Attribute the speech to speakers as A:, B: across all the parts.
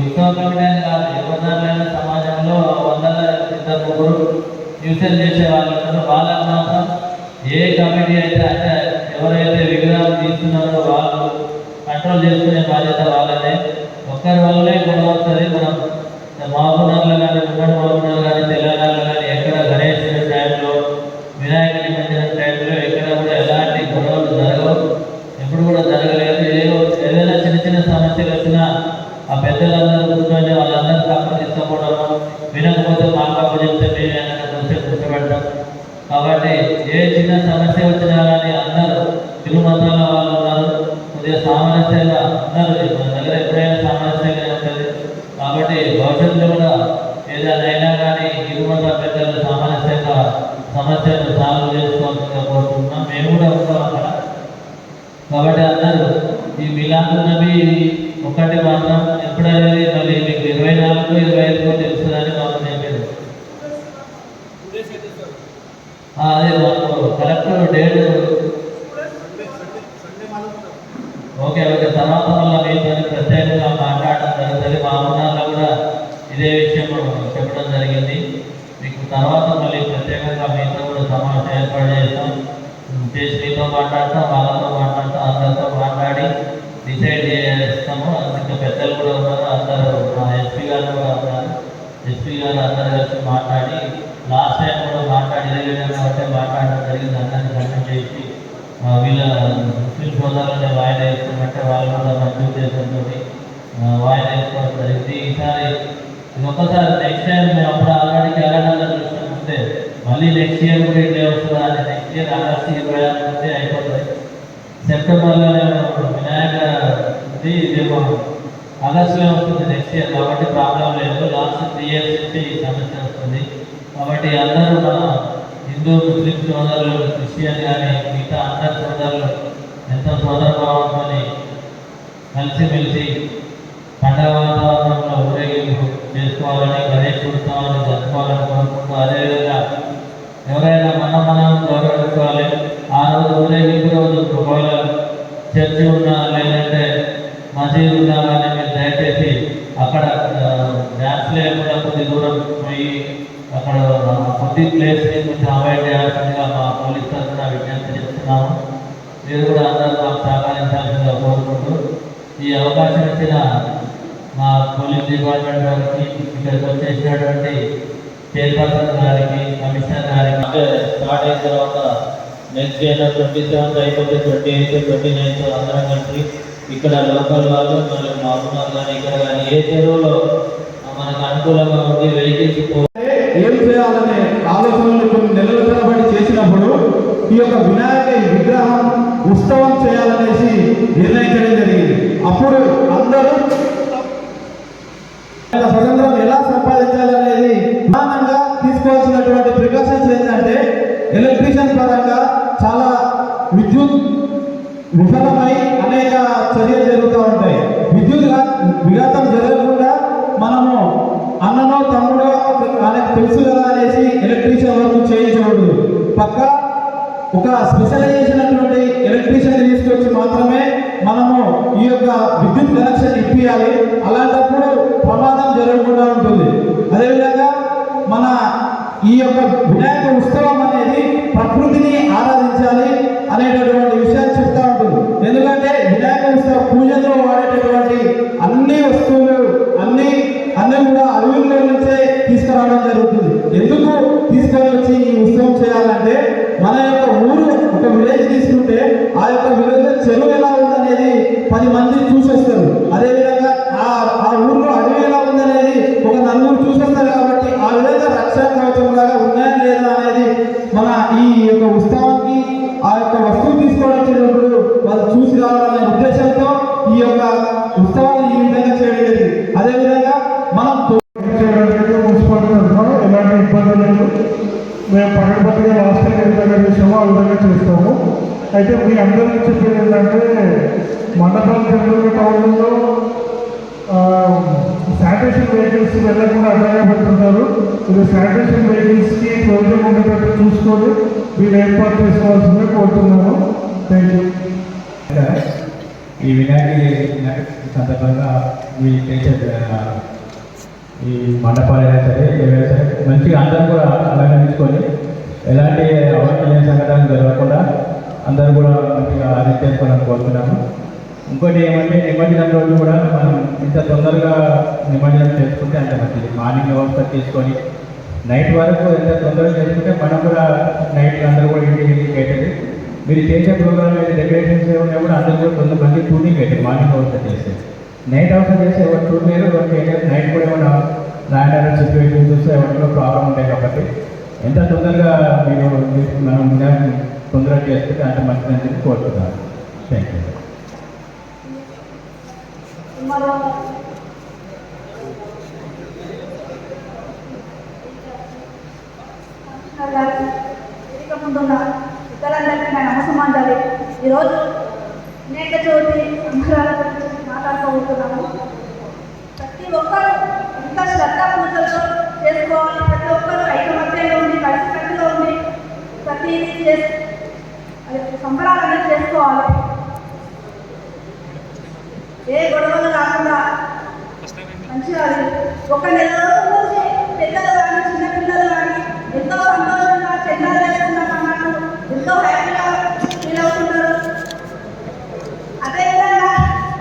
A: ఉత్తమమైన ఎవరిదారులైన సమాజంలో వందల ఇద్దరు ముగ్గురు ట్యూషన్ చేసే వాళ్ళు ఉంటారు వాళ్ళకి మాత్రం ఏ కమిటీ అయితే అంటే ఎవరైతే విగ్రహం తీస్తున్నారో వాళ్ళు కంట్రోల్ చేసుకునే బాధ్యత వాళ్ళనే ఒక్కరి వల్లనే గొడవ వస్తుంది. మనం మహబూబ్నగర్లో కానీ ఉమ్మడి మహబూబ్నగర్ కానీ ఎక్కడ గణేష్ టైంలో వినాయక నిమజ్జనం టైంలో ఎక్కడ కూడా ఎలాంటి గొడవలు జరగవు ఎప్పుడు కూడా జరగలేదు ఏదో ఏదైనా చిన్న చిన్న సమస్యలు వచ్చినా ఆ పెద్దలందరూ కూర్చొని వాళ్ళందరూ తక్కువ తీసుకోవడము వినకపోతే మాకు అప్పు చెప్తే మేము ఏమైనా చూసి కూర్చోబెడతాం కాబట్టి ఏ చిన్న సమస్య వచ్చినా కానీ అందరూ తిరుమతాల వాళ్ళు ఉన్నారు కొద్దిగా సామరస్యంగా అందరూ మన దగ్గర ఎప్పుడైనా సామరస్యంగా ఉంటుంది కాబట్టి భవిష్యత్తులో కూడా ఏదైనా అయినా కానీ తిరుమత పెద్దలు సామరస్యంగా సమస్యలు సాల్వ్ చేసుకోవాల్సిందిగా కోరుకుంటున్నాం మేము కూడా ఉంటాం అక్కడ కాబట్టి అందరూ ఈ మిలాదు నబీ ఒకటి మాత్రం ఎప్పుడనేది మళ్ళీ మీకు ఇరవై నాలుగు ఇరవై ఐదులో తెలుస్తుందని మాకు చెప్పారు అదే మాకు కరెక్ట్ డేట్ ఓకే ఓకే. తర్వాత వల్ల మీతో ప్రత్యేకంగా మాట్లాడడం జరుగుతుంది. మా ఉన్నలో కూడా ఇదే విషయం చెప్పడం జరిగింది. మీకు తర్వాత మళ్ళీ ప్రత్యేకంగా మీతో కూడా సమావేశం ఏర్పాటు చేస్తాం. చేసి మీతో మాట్లాడతాం వాళ్ళతో మాట్లాడతాం అందరితో మాట్లాడి డిసైడ్ పెద్దలు కూడా ఉన్నారు అందరూ మా ఎస్పీ గారు కూడా ఉన్నారు. ఎస్పీ గారు అందరూ కలిసి మాట్లాడి లాస్ట్ టైం కూడా మాట్లాడి కాబట్టి మాట్లాడడం జరిగింది. అందరినీ కన్విన్స్ చేసి వీళ్ళ ముస్లిం సోదరులనే వాయిదా వేసుకున్నట్టే వాళ్ళు కూడా మంచి ఉద్దేశంతో వాయిదా వేసుకోవడం జరిగింది. ఈసారి ఒక్కసారి నెక్స్ట్ టైం మేము అప్పుడు ఆల్రెడీ తెలంగాణ చూసిన ముందే మళ్ళీ నెక్స్ట్ ఇయర్ కూడా ఇట్లే వస్తుందా అని నెక్స్ట్ ఇయర్ ఆగస్ట్ ఇరవై ఆరు ముందే అయిపోతుంది. సెప్టెంబర్లోనే వినాయక ఇది దీపావళి ఆగస్టులో వస్తుంది నెక్స్ట్ ఇయర్ కాబట్టి ప్రాబ్లం లేదు. లాస్ట్ త్రీ ఇయర్స్ నుంచి ఈ సమస్య వస్తుంది. కాబట్టి అందరూ మన హిందూ ముస్లిం సోదరులు క్రిస్టియన్ కానీ మిగతా అందరి సోదరులు ఎంతో సోదర భావంతో కలిసిమెలిసి పండగ వాతావరణంలో ఊరేగింపు చేసుకోవాలని గణేష్ ఉత్సవాన్ని జరుపుకోవాలని కోరుకుంటూ అదేవిధంగా ఎవరైనా మనం మనం గౌరవించుకోవాలి. ఆ రోజు ఊరేగింపు రోజు ఒకవేళ చర్చి ఉన్నా లేదంటే మసీదు ఉండాలని మీరు దయచేసి అక్కడ డ్యాన్స్ లేకుండా కొద్ది దూరం పోయి అక్కడ కొద్ది ప్లేస్ని కొంచెం అవాయిడ్ చేయాల్సిందిగా మా పోలీస్ తరఫున విజ్ఞప్తి చేస్తున్నాము. మీరు కూడా అందరూ మాకు సహకరించాల్సిందిగా కోరుకుంటూ ఈ అవకాశం ఇచ్చిన మా పోలీస్ డిపార్ట్మెంట్ వారికి ఇక్కడికి వచ్చేసినటువంటి చైర్పర్సన్ గారికి కమిషనర్ గారికి. స్టార్ట్ అయిన తర్వాత నెక్స్ట్ డే ట్వంటీ సెవెంత్ అయిపోతే ట్వంటీ ఎయిత్ ట్వంటీ నైన్త్ అందరం కలిసి ఇక్కడ లోకల్ వాళ్ళు మనకు మా కానీ ఇక్కడ కానీ ఏ చెరువులో మనకు అనుకూలంగా ఉంది వెహికల్స్
B: ఏం చేయాలనే ఆలోచనలు కొన్ని నెలల తరబడి చేసినప్పుడు ఈ యొక్క వినాయక విగ్రహం ఉత్సవం చేయాలనేసి నిర్ణయించడం జరిగింది. అప్పుడు అందరూ స్వతంత్రం ఎలా సంపాదించాలనేది ప్రధానంగా తీసుకోవాల్సినటువంటి ప్రికాషన్స్ ఏంటంటే ఎలక్ట్రీషియన్ పరంగా చాలా విద్యుత్ విఫలమై ఒక స్పెషలైజేషన్ అటువంటి ఎలక్ట్రీషియన్ తీసుకొచ్చి మాత్రమే మనము ఈ యొక్క విద్యుత్ కనెక్షన్ ఇప్పియాలి. అలాంటప్పుడు ప్రమాదం జరగకుండా ఉంటుంది. అదేవిధంగా మన ఈ యొక్క వినాయక ఉత్సవం అనేది ప్రకృతిని ఆరాధించాలి అనేటటువంటి విషయాన్ని
C: మేము పకడ్బందీగా లాస్ట్ టైం ఏ విధంగా చేసామో ఆ విధంగా చేస్తాము. అయితే మీ అందరికీ చెప్పేది ఏంటంటే మండపం జనరల్ టౌన్లో శానిటేషన్ వెహికల్స్ వెళ్ళకుండా అడ్డంగా పెడుతుంటారు. ఇది శానిటేషన్ వెహికల్స్కి ప్రయోజనం ఉండేటట్టు చూసుకొని మీరు ఏర్పాటు చేసుకోవాల్సిందే కోరుతున్నాను థ్యాంక్ యూ
D: ఈ వినాయక సందర్భంగా మీ టీచర్ ఈ మండపాలు అయినా సరే ఏమైనా సరే మంచిగా అందరూ కూడా అభినందించుకొని ఎలాంటి అవాంఛనీయ సంఘటనలు జరగకుండా అందరూ కూడా మంచిగా అది కోరుతున్నాము. ఇంకోటి ఏమంటే నిమజ్జనం రోజు కూడా మనం ఇంత తొందరగా నిమజ్జనం చేసుకుంటే అంత మంచిది. మార్నింగ్ వ్యవస్థ తీసుకొని నైట్ వరకు ఎంత తొందరగా చేసుకుంటే మనం కూడా నైట్ అందరూ కూడా ఇంటికి ఇంటికి మీరు చేసే ప్రోగ్రామ్ అయితే డెకరేషన్స్ ఏమైనా కూడా అందరూ కూడా తొందర మంది టూరింగ్ అవుతుంది మార్నింగ్ వ్యవస్థ చేస్తే నైట్ అవసరం చేస్తే ఎవరు టూర్ లేదు ఒక నైట్ కూడా ఏమైనా సిచ్యువేషన్స్ వస్తే ఎవరిలో ప్రాబ్లం ఉంటాయి కాబట్టి ఎంత తొందరగా మీరు మనం నిర్ణయం తొందరగా చేస్తే అంత మంచిదని చెప్పి కోరుతున్నాను థ్యాంక్ యూ
E: మరో ఇక ముందున్న ఇతరులందరికీ నా నమస్సమాంజలి ఈరోజు అనేక చోటి సంబరాల గురించి మాట్లాడుకోబోతున్నాము. ప్రతి ఒక్కరూ ఎంత శ్రద్ధ పూజలతో ప్రతిదీ చేసి అది సంబరాలన్నీ చేసుకోవాలి. ఏ గొడవలు రాకుండా మంచిగా ఒక నెల రోజుల నుంచి పెద్దలు కానీ చిన్న పిల్లలు కానీ ఎంతో సంతోషంగా చెందాలు వేసుకున్నాం అన్నట్టు ఎంతో హ్యాపీగా ఫీల్ అవుతున్నారు అదేవిధంగా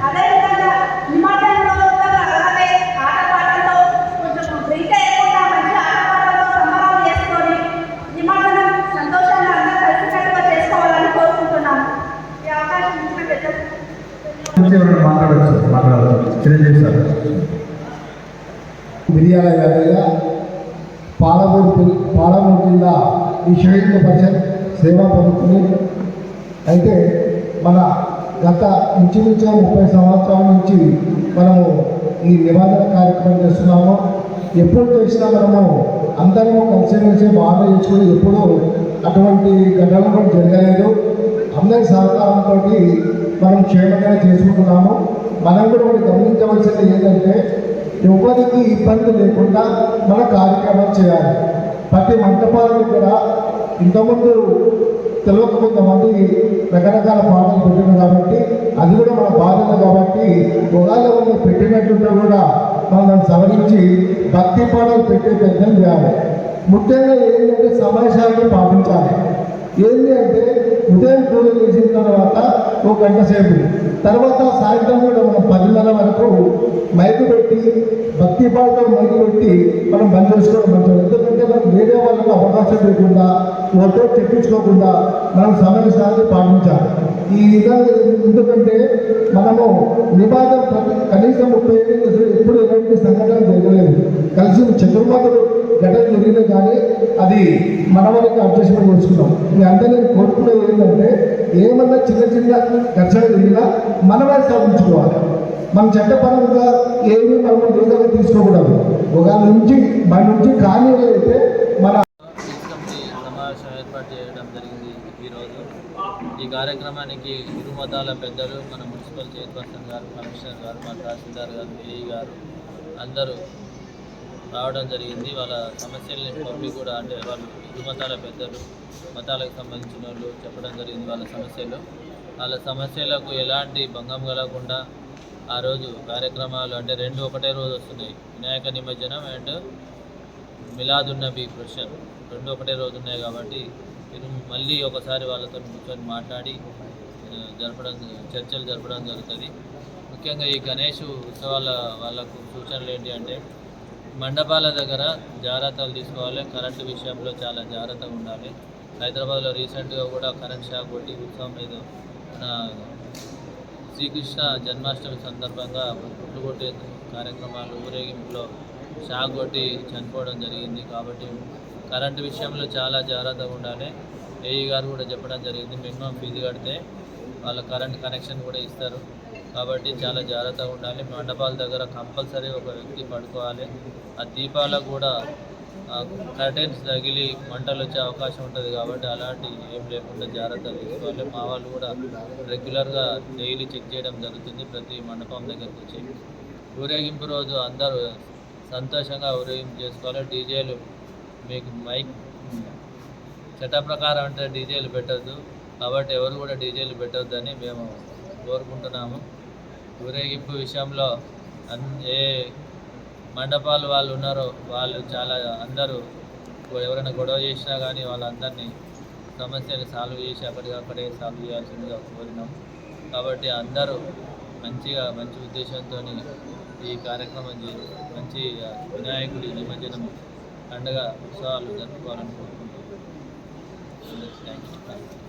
E: అదేవిధంగా నిమజ్జనం రోజు కూడా అలాగే ఆటపాటలతో కొంచెం డ్రింక్ వేయకుండా మంచి ఆటపాటలతో సంబరాలు చేసుకొని నిమజ్జనం సంతోషంగా అందరూ కలిసికట్టుగా చేసుకోవాలని కోరుకుంటున్నాను ఈ అవకాశం ఇచ్చిన పెద్దలు
B: గురించి ఎవరైనా మాట్లాడచ్చు మాట్లాడచ్చు చిరంజీవి సార్
F: మిరియాల యాదయ్య పాలమూరు పిల్- పాలమూరు జిల్లా ఈ శైలిక పరిషత్ సేవా ప్రభుత్వం అయితే మన గత ఇంచుమించు ముప్పై సంవత్సరాల నుంచి మనము ఈ నిబంధన కార్యక్రమం చేస్తున్నాము. ఎప్పుడు చేసినా మనము అందరము కలిసిమెలిసి బాగా చేసుకుని ఎప్పుడూ అటువంటి ఘటనలు కూడా జరగలేదు. అందరి సహకారంతో మనం క్షేమంగా చేసుకుంటున్నాము. మనం కూడా గమనించవలసింది ఏంటంటే ఎవరికి ఇబ్బంది లేకుండా మన కార్యక్రమం చేయాలి. ప్రతి మంటపాల దగ్గర ఇంతకుముందు తెలియక కొంతమంది రకరకాల పాటలు పెట్టిన కాబట్టి అది కూడా మన బాధ్యత కాబట్టి ఒకవేళ మనం పెట్టినట్టుంటే కూడా మనం దాన్ని సవరించి భక్తి పాటలు పెట్టే ప్రయత్నం చేయాలి. ముఖ్యంగా ఏంటంటే సమావేశాలను పాటించాలి. ఏంటి అంటే ఉదయం పూజ చేసిన తర్వాత ఒక గంట సేపు తర్వాత సాయంత్రం కూడా మనం పదిన్నర వరకు మైకు పెట్టి భక్తి పాటలు మైకు పెట్టి మనం బంద్ చేసుకోవడం మంచిది. ఎందుకంటే మనం వేరే వాళ్ళకు అవకాశం లేకుండా ఓటో చెప్పించుకోకుండా మనం సమయసారి పాటించాలి. ఈ విధంగా ఎందుకంటే మనము నివాదం కనీసం ముప్పై ఏళ్ళు ఎప్పుడు ఎలాంటి సంఘటన జరగలేదు. కలిసి చతుర్మాతలు ఘటన జరిగినా కానీ అది మన వరకు అడ్జస్ట్మెంట్ చేసుకున్నాం. మీ అందరినీ ఏమన్నా చిన్న చిన్న ఘర్షణ జరిగినా మనమే సాధించుకోవాలి. మన చట్టపరంగా ఏమీ మనం లీగల్గా తీసుకోకూడదు. ఒక నుంచి మన నుంచి కానీ అయితే మన
A: ఏర్పాటు చేయడం జరిగింది ఈరోజు. ఈ కార్యక్రమానికి ఇరు మతాల పెద్దలు మన మున్సిపల్ చైర్పర్సన్ గారు కమిషనర్ గారు మన తహసీల్దార్ గారు ఏఈ గారు అందరూ రావడం జరిగింది. వాళ్ళ సమస్యల్ని పంపి కూడా అంటే వాళ్ళు ఇరు మతాల పెద్దలు మతాలకు సంబంధించిన వాళ్ళు చెప్పడం జరిగింది వాళ్ళ సమస్యలు వాళ్ళ సమస్యలకు ఎలాంటి భంగం కలగకుండా ఆ రోజు కార్యక్రమాలు అంటే రెండు ఒకటే రోజు వస్తున్నాయి. వినాయక నిమజ్జనం అండ్ మిలాదున్నబి క్వశ్చన్ రెండు ఒకటే రోజు ఉన్నాయి కాబట్టి మీరు మళ్ళీ ఒకసారి వాళ్ళతో కూర్చొని మాట్లాడి జరపడం చర్చలు జరపడం జరుగుతుంది. ముఖ్యంగా ఈ గణేష్ ఉత్సవాల వాళ్ళకు సూచనలు ఏంటి అంటే మండపాల దగ్గర జాగ్రత్తలు తీసుకోవాలి. కరెంటు విషయంలో చాలా జాగ్రత్తగా ఉండాలి. హైదరాబాద్లో రీసెంట్గా కూడా కరెంట్ షాక్ కొట్టి ఉత్సవం మీద మన శ్రీకృష్ణ జన్మాష్టమి సందర్భంగా గుడ్లు కొట్టే కార్యక్రమాలు ఊరేగింపులో షాక్ కొట్టి చనిపోవడం జరిగింది. కాబట్టి కరెంటు విషయంలో చాలా జాగ్రత్తగా ఉండాలి. ఏఈ గారు కూడా చెప్పడం జరిగింది. మినిమం ఫీజు కడితే వాళ్ళ కరెంట్ కనెక్షన్ కూడా ఇస్తారు. కాబట్టి చాలా జాగ్రత్తగా ఉండాలి. మండపాల దగ్గర కంపల్సరీ ఒక వ్యక్తి పడుకోవాలి. ఆ దీపాలకు కూడా కర్టెన్స్ తగిలి మంటలు వచ్చే అవకాశం ఉంటుంది కాబట్టి అలాంటి ఏం లేకుండా జాగ్రత్తలు తీసుకోవాలి. మా వాళ్ళు కూడా రెగ్యులర్గా డైలీ చెక్ చేయడం జరుగుతుంది ప్రతి మండపం దగ్గరకు వచ్చి. ఊరేగింపు రోజు అందరూ సంతోషంగా ఊరేగింపు చేసుకోవాలి. డీజేలు మీకు మైక్ చట్ట ప్రకారం అంటే డీజేలు పెట్టద్దు. కాబట్టి ఎవరు కూడా డీజేలు పెట్టొద్దని మేము కోరుకుంటున్నాము. ఊరేగింపు విషయంలో అన్- ఏ మండపాలు వాళ్ళు ఉన్నారో వాళ్ళు చాలా అందరూ ఎవరైనా గొడవ చేసినా కానీ వాళ్ళందరినీ సమస్యలు సాల్వ్ చేసి అక్కడికక్కడే సాల్వ్ చేయాల్సిందిగా కోరినాం కాబట్టి అందరూ మంచిగా మంచి ఉద్దేశంతో ఈ కార్యక్రమం చేసి మంచి వినాయకుడి నిమజ్జనం పండుగ ఉత్సవాలు జరుపుకోవాలని కోరుకుంటున్నాం థ్యాంక్ యూ